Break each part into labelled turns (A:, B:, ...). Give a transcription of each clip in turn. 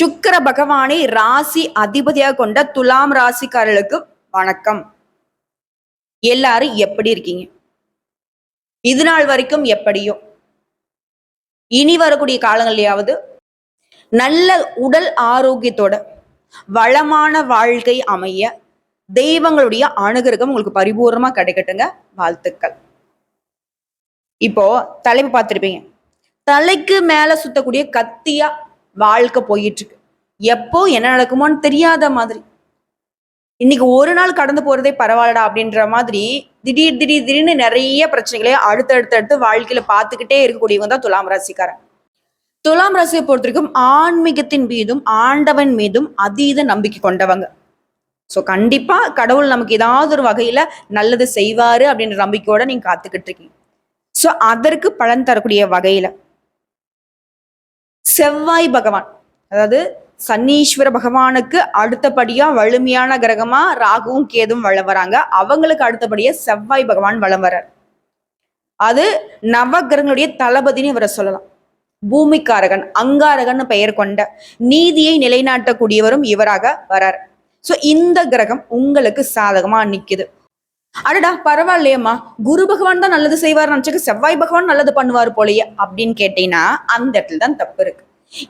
A: சுக்கிர பகவானை ராசி அதிபதியாக கொண்ட துலாம் ராசிக்காரர்களுக்கு வணக்கம். எல்லாரும் எப்படி இருக்கீங்க? இது நாள் வரைக்கும் எப்படியோ இனி வரக்கூடிய காலங்கள்லையாவது நல்ல உடல் ஆரோக்கியத்தோட வளமான வாழ்க்கை அமைய தெய்வங்களுடைய அனுகிரகம் உங்களுக்கு பரிபூர்ணமா கிடைக்கட்டுங்க. வாழ்த்துக்கள். இப்போ தலைப்பு பார்த்துருப்பீங்க. தலைக்கு மேல சுத்தக்கூடிய கத்தியா வாழ்க்கை போயிட்டுருக்கு. எப்போ என்ன நடக்குமோன்னு தெரியாத மாதிரி. இன்னைக்கு ஒரு நாள் கடந்து போறதே பரவாயில்லடா அப்படின்ற மாதிரி திடீர் திடீர் திடீர்னு நிறைய பிரச்சனைகளை அடுத்தடுத்து அடுத்து வாழ்க்கையில பார்த்துக்கிட்டே இருக்கக்கூடியவங்க தான் துலாம் ராசிக்காரன். துலாம் ராசியை பொறுத்த வரைக்கும் ஆன்மீகத்தின் மீதும் ஆண்டவன் மீதும் அதீத நம்பிக்கை கொண்டவங்க. ஸோ கண்டிப்பா கடவுள் நமக்கு ஏதாவது ஒரு வகையில நல்லது செய்வாரு அப்படின்ற நம்பிக்கையோட நீங்க காத்துக்கிட்டு இருக்கீங்க. ஸோ அதற்கு பலன் தரக்கூடிய வகையில. செவ்வாய் பகவான். அதாவது சன்னீஸ்வர பகவானுக்கு அடுத்தபடியா வலிமையான கிரகமா ராகுவும் கேதும் வளம் வராங்க. அவங்களுக்கு அடுத்தபடியா செவ்வாய் பகவான் வளம் வர்றார் அது நவகிரகங்களுடைய தளபதினு இவரை சொல்லலாம். பூமிக்காரகன் அங்காரகன் பெயர் கொண்ட நீதியை நிலைநாட்டக்கூடியவரும் இவராக வரார். சோ இந்த கிரகம் உங்களுக்கு சாதகமா நிக்குது. அடடா பரவாயில்லையம்மா. குரு பகவான் தான் நல்லது செய்வார் நினைச்சுக்க செவ்வாய் பகவான் நல்லது பண்ணுவார் போலயே அப்படின்னு கேட்டீங்கன்னா அந்த இடத்துல தான் தப்பு இருக்கு.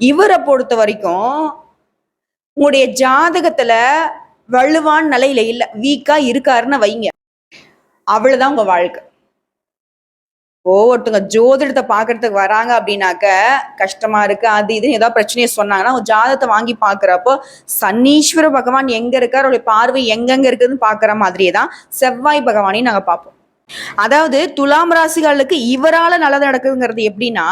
A: இவரை பொறுத்த வரைக்கும் உங்களுடைய ஜாதகத்துல வலுவான் நிலையில இல்ல வீக்கா இருக்காருன்னு வைங்க. அவ்வளவுதான் உங்க வாழ்க்கை. ஓ ஜோதிடத்தை பாக்குறதுக்கு வராங்க அப்படின்னாக்க கஷ்டமா இருக்கு அது இது ஏதாவது பிரச்சனையை சொன்னாங்கன்னா ஒரு ஜாதகத்தை வாங்கி பாக்குறப்போ சன்னீஸ்வர பகவான் எங்க இருக்கார் அவருடைய பார்வை எங்கெங்க இருக்குதுன்னு பாக்குற மாதிரியே தான் செவ்வாய் பகவானையும் நாங்க பார்ப்போம். அதாவது துலாம் ராசிகளுக்கு இவரால நல்லது நடக்குதுங்கிறது எப்படின்னா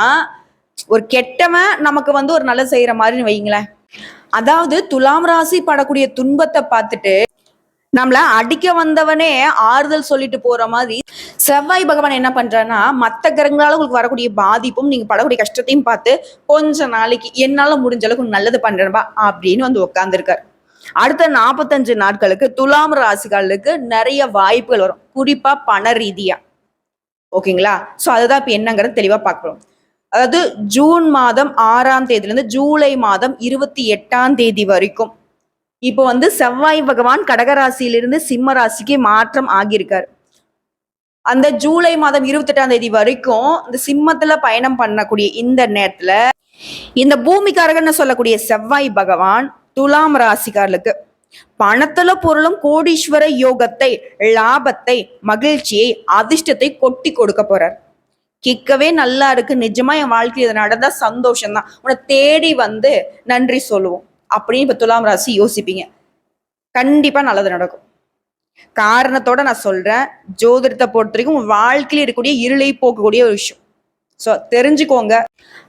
A: ஒரு கெட்டவன் நமக்கு வந்து ஒரு நல்லது செய்யற மாதிரின்னு வைங்களேன் அதாவது துலாம் ராசி படக்கூடிய துன்பத்தை பார்த்துட்டு நம்மள அடிக்க வந்தவனே ஆறுதல் சொல்லிட்டு போற மாதிரி செவ்வாய் பகவான் என்ன பண்றாருன்னா மத்த கிரகங்களால உங்களுக்கு வரக்கூடிய பாதிப்பும் நீங்க படக்கூடிய கஷ்டத்தையும் பார்த்து கொஞ்ச நாளைக்கு என்னால முடிஞ்ச அளவுக்கு நல்லது பண்றேன்பா அப்படின்னு வந்து உட்கார்ந்துருக்காரு அடுத்த நாற்பத்தஞ்சு நாட்களுக்கு துலாம் ராசிகளுக்கு நிறைய வாய்ப்புகள் வரும். குறிப்பா பண ரீதியா. ஓகேங்களா? சோ அதுதான் இப்ப என்னங்கிறது தெளிவா பார்க்கிறோம் அதாவது ஜூன் மாதம் ஆறாம் தேதியிலேருந்து ஜூலை மாதம் இருபத்தி எட்டாம் தேதி வரைக்கும். இப்போ வந்து செவ்வாய் பகவான் கடகராசியிலிருந்து சிம்ம ராசிக்கு மாற்றம் ஆகியிருக்காரு. அந்த ஜூலை மாதம் இருபத்தெட்டாம் தேதி வரைக்கும் இந்த சிம்மத்துல பயணம் பண்ணக்கூடிய இந்த நேரத்துல இந்த பூமிக்காரகன்னு சொல்லக்கூடிய செவ்வாய் பகவான் துலாம் ராசிக்காரர்களுக்கு பணத்துல பொருளும் கோடீஸ்வர யோகத்தை லாபத்தை மகிழ்ச்சியை அதிர்ஷ்டத்தை கொட்டி கொடுக்க போறார். கேட்கவே நல்லா இருக்கு. நிஜமா என் வாழ்க்கையில் இது நடந்தா சந்தோஷம் தான் உன்னை தேடி வந்து நன்றி சொல்லுவோம். அப்படின்னு இப்போ துலாம் ராசி யோசிப்பீங்க. கண்டிப்பா நல்லது நடக்கும். காரணத்தோட நான் சொல்றேன். ஜோதிடத்தை பொறுத்த வரைக்கும் உங்க வாழ்க்கையில இருக்கக்கூடிய இருளை போக்கக்கூடிய ஒரு விஷயம். ஸோ தெரிஞ்சுக்கோங்க.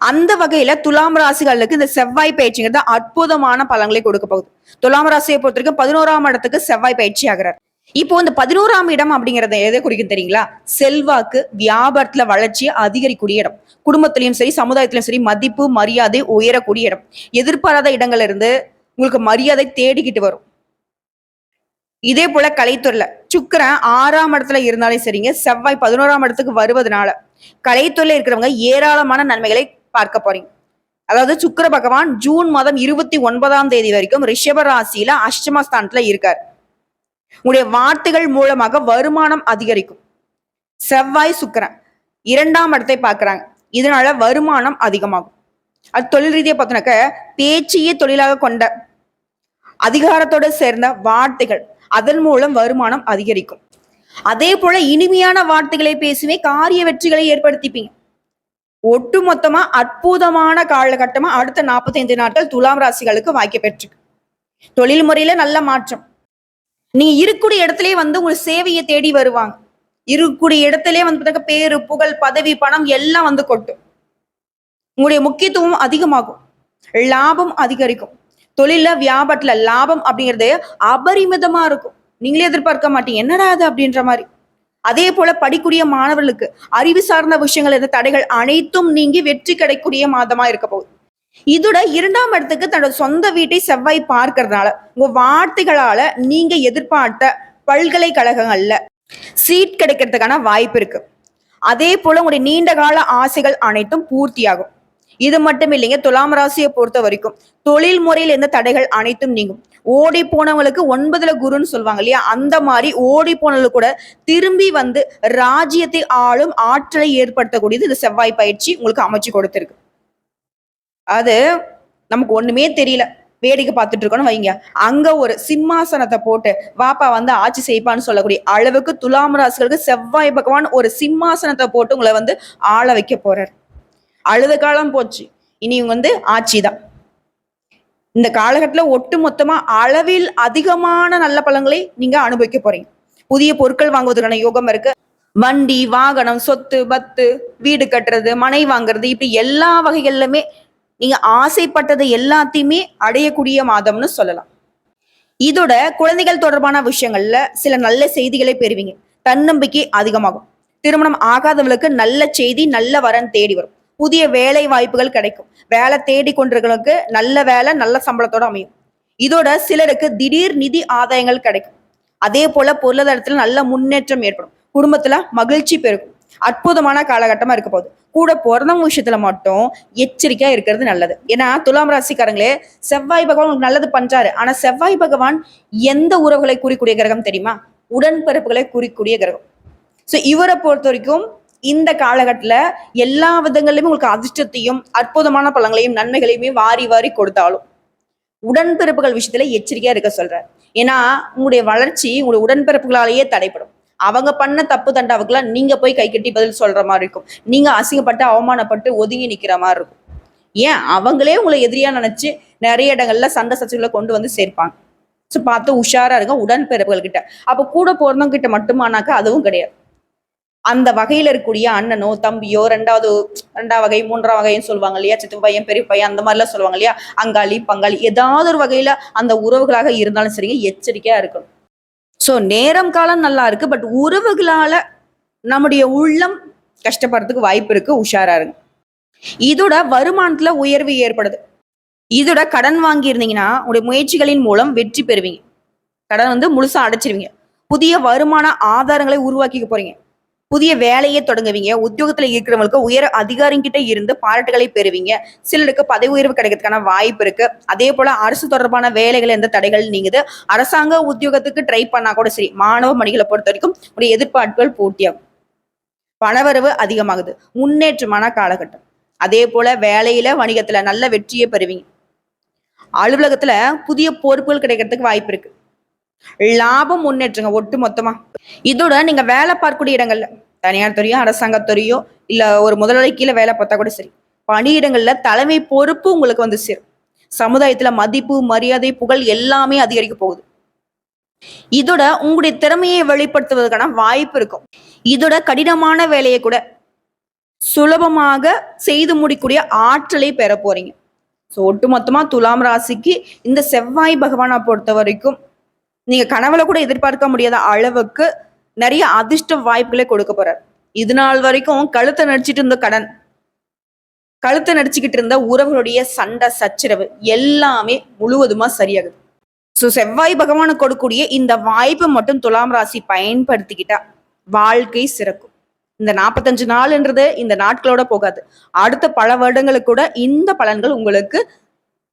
A: அந்த வகையில துலாம் ராசிகளுக்கு இந்த செவ்வாய் பயிற்சிங்கிறது அற்புதமான பலன்களை கொடுக்க போகுது. துலாம் ராசியை பொறுத்த வரைக்கும் பதினோராம் இடத்துக்கு செவ்வாய் பயிற்சி ஆகிறார். இப்போ இந்த பதினோராம் இடம் அப்படிங்கறத எதை குறிக்கும் தெரியுங்களா? செல்வாக்கு வியாபாரத்துல வளர்ச்சி அதிகரிக்கூடிய இடம். குடும்பத்திலையும் சரி சமுதாயத்திலையும் சரி மதிப்பு மரியாதை உயரக்கூடிய இடம். எதிர்பாராத இடங்கள்ல இருந்து உங்களுக்கு மரியாதை தேடிக்கிட்டு வரும். இதே போல கலைத்துறையில சுக்கரன் ஆறாம் இடத்துல இருந்தாலும் சரிங்க செவ்வாய் பதினோராம் இடத்துக்கு வருவதனால கலைத்துறையில இருக்கிறவங்க ஏராளமான நன்மைகளை பார்க்க போறீங்க. அதாவது சுக்கர பகவான் ஜூன் மாதம் இருபத்தி ஒன்பதாம் தேதி வரைக்கும் ரிஷப ராசியில அஷ்டமஸ்தானத்துல இருக்கார். உங்களுடைய வார்த்தைகள் மூலமாக வருமானம் அதிகரிக்கும். செவ்வாய் சுக்கரன் இரண்டாம் இடத்தை பார்க்கிறாங்க. இதனால வருமானம் அதிகமாகும். அது தொழில் ரீதியை பார்த்தோன்னாக்க பேச்சையே தொழிலாக கொண்ட அதிகாரத்தோட சேர்ந்த வார்த்தைகள். அதன் மூலம் வருமானம் அதிகரிக்கும். அதே போல இனிமையான வார்த்தைகளை பேசுவே காரிய வெற்றிகளை ஏற்படுத்திப்பீங்க. ஒட்டு மொத்தமா அற்புதமான காலகட்டமா அடுத்த 45 நாட்கள் துலாம் ராசிகளுக்கு வாய்க்க பெற்றிருக்கு. தொழில் முறையில நல்ல மாற்றம். நீங்க இருக்கக்கூடிய இடத்துலயே வந்து உங்களுக்கு சேவையை தேடி வருவாங்க. இருக்கக்கூடிய இடத்துலயே வந்து பார்த்தாக்க பேரு புகழ் பதவி பணம் எல்லாம் வந்து கொட்டும். உங்களுடைய முக்கியத்துவம் அதிகமாகும். லாபம் அதிகரிக்கும். தொழில வியாபாரத்துல லாபம் அப்படிங்கிறது அபரிமிதமா இருக்கும். நீங்களே எதிர்பார்க்க மாட்டீங்க. என்னடா அது அப்படின்ற மாதிரி. அதே போல படிக்கூடிய மாணவர்களுக்கு அறிவு சார்ந்த விஷயங்கள் இருந்த தடைகள் அனைத்தும் நீங்கி வெற்றி கிடைக்கக்கூடிய மாதமா இருக்க போகுது. இதோட இரண்டாம் இடத்துக்கு தன்னோட சொந்த வீட்டை செவ்வாய் பார்க்கறதுனால உங்க வார்த்தைகளால நீங்க எதிர்பார்த்த பல்கலைக்கழகங்கள்ல சீட் கிடைக்கிறதுக்கான வாய்ப்பு இருக்கு. அதே போல உங்களுடைய நீண்ட கால ஆசைகள் அனைத்தும் பூர்த்தியாகும். இது மட்டும் இல்லைங்க துலாம் ராசியை பொறுத்த வரைக்கும் தொழில் முறையில் எந்த தடைகள் அனைத்தும் நீங்கும். ஓடி போனவங்களுக்கு ஒன்பதுல குருன்னு சொல்லுவாங்க இல்லையா? அந்த மாதிரி ஓடி போனவங்களுக்கு கூட திரும்பி வந்து ராஜ்யத்தை ஆளும் ஆற்றலை ஏற்படுத்தக்கூடியது இந்த செவ்வாய் பயிற்சி உங்களுக்கு அமைச்சு கொடுத்திருக்கு. அது நமக்கு ஒண்ணுமே தெரியல. வேடிக்கை பார்த்துட்டு இருக்கோம்னு வைங்க. அங்க ஒரு சிம்மாசனத்தை போட்டு வாப்பா வந்து ஆட்சி செய்ப்பான்னு சொல்லக்கூடிய அளவுக்கு துலாம் ராசிகளுக்கு செவ்வாய் பகவான் ஒரு சிம்மாசனத்தை போட்டு உங்களை வந்து ஆள வைக்க போறார். அழுத காலம் போச்சு. இனி இவங்க வந்து ஆட்சி தான். இந்த காலகட்டத்தில் ஒட்டு மொத்தமா அளவில் அதிகமான நல்ல பழங்களை நீங்க அனுபவிக்க போறீங்க. புதிய பொருட்கள் வாங்குவதற்கான யோகம் இருக்கு. வண்டி வாகனம் சொத்து பத்து வீடு கட்டுறது மனை வாங்குறது இப்படி எல்லா வகைகள்லுமே நீங்க ஆசைப்பட்டதை எல்லாத்தையுமே அடையக்கூடிய மாதம்னு சொல்லலாம். இதோட குழந்தைகள் தொடர்பான விஷயங்கள்ல சில நல்ல செய்திகளை பெறுவீங்க. தன்னம்பிக்கை அதிகமாகும். திருமணம் ஆகாதவர்களுக்கு நல்ல செய்தி நல்ல வரன் தேடி வரும். புதிய வேலை வாய்ப்புகள் கிடைக்கும். வேலை தேடி கொண்டிருக்கிறவங்களுக்கு நல்ல வேலை நல்ல சம்பளத்தோட அமையும். இதோட சிலருக்கு திடீர் நிதி ஆதாயங்கள் கிடைக்கும். அதே போல பொருளாதாரத்துல நல்ல முன்னேற்றம் ஏற்படும். குடும்பத்துல மகிழ்ச்சி பெருகும். அற்புதமான காலகட்டமா இருக்க போகுது. கூட பிறந்தவங்க விஷயத்துல மட்டும் எச்சரிக்கையா இருக்கிறது நல்லது. ஏன்னா துலாம் ராசிக்காரங்களே செவ்வாய் பகவான் உங்களுக்கு நல்லது பண்றாரு. ஆனா செவ்வாய் பகவான் எந்த உறவுகளை குறிக்கூடிய கிரகம் தெரியுமா? உடன்பிறப்புகளை குறிக்கூடிய கிரகம். ஸோ இவரை பொறுத்த வரைக்கும் இந்த காலகட்டத்துல எல்லா விதங்களிலுமே உங்களுக்கு அதிர்ஷ்டத்தையும் அற்புதமான பழங்களையும் நன்மைகளையுமே வாரி வாரி கொடுத்தாலும் உடன்பிறப்புகள் விஷயத்துல எச்சரிக்கையா இருக்க சொல்றாரு. ஏன்னா உங்களுடைய வளர்ச்சி உங்களுடைய உடன்பிறப்புகளாலேயே தடைப்படும் அவங்க பண்ண தப்பு தண்டாவுக்குலாம் நீங்க போய் கை கட்டி பதில் சொல்ற மாதிரி இருக்கும். நீங்க அசிங்கப்பட்டு அவமானப்பட்டு ஒதுங்கி நிக்கிற மாதிரி இருக்கும். ஏன்? அவங்களே உங்களை எதிரியா நினைச்சு நிறைய இடங்கள்ல சண்டை சச்சுகளை கொண்டு வந்து சேர்ப்பாங்க. ஸோ பார்த்து உஷாரா இருங்க உடன்பிறப்புகள் கிட்ட. அப்போ கூட போறவங்க கிட்ட மட்டுமானாக்கா அதுவும் கிடையாது. அந்த வகையில இருக்கக்கூடிய அண்ணனோ தம்பியோ ரெண்டாவது ரெண்டாம் வகை மூன்றாம் வகைன்னு சொல்லுவாங்க இல்லையா? சித்து பையன் பெரிய பையன் அந்த மாதிரிலாம் சொல்லுவாங்க இல்லையா? அங்காளி பங்காளி ஏதாவது ஒரு வகையில அந்த உறவுகளாக இருந்தாலும் சரிங்க எச்சரிக்கையா இருக்கணும். ஸோ நேரம் காலம் நல்லா இருக்கு பட் உறவுகளால நம்முடைய உள்ளம் கஷ்டப்படுறதுக்கு வாய்ப்பு இருக்கு உஷாரா இருங்க. இதோட வருமானத்துல உயர்வு ஏற்படுது. இதோட கடன் வாங்கி இருந்தீங்கன்னா உங்களுடைய முயற்சிகளின் மூலம் வெற்றி பெறுவீங்க. கடன் வந்து முழுசா அடைச்சிருவீங்க. புதிய வருமான ஆதாரங்களை உருவாக்கிக்க போறீங்க. புதிய வேலையை தொடங்குவீங்க. உத்தியோகத்துல இருக்கிறவங்களுக்கு உயர் அதிகாரிங்கிட்ட இருந்து பாராட்டுகளை பெறுவீங்க. சிலருக்கு பதவி உயர்வு கிடைக்கிறதுக்கான வாய்ப்பு இருக்கு. அதே போல அரசு தொடர்பான வேலைகள் எந்த தடைகள் நீங்குது. அரசாங்க உத்தியோகத்துக்கு ட்ரை பண்ணா கூட சரி. மாணவ மணிகளை பொறுத்த வரைக்கும் உடைய எதிர்பார்ப்புகள் பூர்த்தியாகும். பணவரவு அதிகமாகுது. முன்னேற்றமான காலகட்டம். அதே போல வேலையில வணிகத்துல நல்ல வெற்றியை பெறுவீங்க. அலுவலகத்துல புதிய பொறுப்புகள் கிடைக்கிறதுக்கு வாய்ப்பு இருக்கு. லாபம் முன்னேற்றங்க ஒட்டு மொத்தமா இதோட நீங்க வேலை பார்க்கக்கூடிய இடங்கள்ல தனியார் துறையோ அரசாங்கத்துறையோ இல்ல ஒரு முதலாளி கீழே வேலை பார்த்தா கூட சரி. பணியிடங்கள்ல தலைமை பொறுப்பு உங்களுக்கு வந்து சேரும். சமுதாயத்துல மதிப்பு மரியாதை புகழ் எல்லாமே அதிகரிக்க போகுது. இதோட உங்களுடைய திறமையை வெளிப்படுத்துவதற்கான வாய்ப்பு இருக்கும். இதோட கடினமான வேலையை கூட சுலபமாக செய்து முடிக்கூடிய ஆற்றலை பெற போறீங்க. ஸோ ஒட்டுமொத்தமா துலாம் ராசிக்கு இந்த செவ்வாய் பகவானை பொறுத்த வரைக்கும் நீங்க கனவுல கூட எதிர்பார்க்க முடியாத அளவுக்கு நிறைய அதிர்ஷ்ட வாய்ப்புகளை கொடுக்க போறார். இது நாள் வரைக்கும் கழுத்தை நடிச்சிட்டு இருந்த கடன் கழுத்தை நடிச்சுக்கிட்டு இருந்த உறவுகளுடைய சண்டை சச்சரவு எல்லாமே முழுவதுமா சரியாகுது. ஸோ செவ்வாய் பகவானுக்கு கொடுக்கக்கூடிய இந்த வாய்ப்பை மட்டும் துலாம் ராசி பயன்படுத்திக்கிட்டா வாழ்க்கை சிறக்கும். இந்த நாற்பத்தஞ்சு நாள்ன்றது இந்த நாட்களோட போகாது. அடுத்த பல வருடங்களுக்கு கூட இந்த பலன்கள் உங்களுக்கு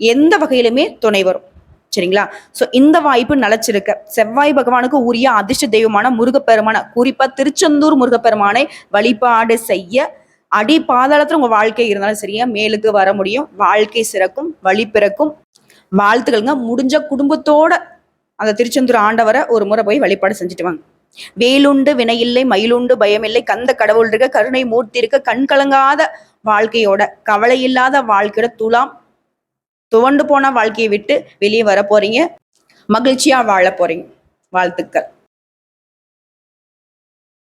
A: எந்த வகையிலுமே துணை வரும். சரிங்களா? ஸோ இந்த வாய்ப்பு நிலச்சிருக்க. செவ்வாய் பகவானுக்கு உரிய அதிர்ஷ்ட தெய்வமான முருகப்பெருமான குறிப்பா திருச்செந்தூர் முருகப்பெருமானை வழிபாடு செய்ய அடி பாதாளத்தில் உங்க வாழ்க்கை இருந்தாலும் சரியா மேலுக்கு வர முடியும். வாழ்க்கை சிறக்கும் வழி பிறக்கும். வாழ்த்துக்கள்ங்க. முடிஞ்ச குடும்பத்தோட அந்த திருச்செந்தூர் ஆண்டவரை ஒரு முறை போய் வழிபாடு செஞ்சுட்டு வாங்க. வேலுண்டு வினையில்லை மயிலுண்டு பயமில்லை கந்த கடவுள் இருக்க கருணை மூர்த்தி இருக்க கண் கலங்காத வாழ்க்கையோட கவலை இல்லாத வாழ்க்கையோட துலாம் துவண்டு போன வாழ்க்கையை விட்டு வெளியே வர போறீங்க. மகிழ்ச்சியா வாழ போறீங்க. வாழ்த்துக்கள்.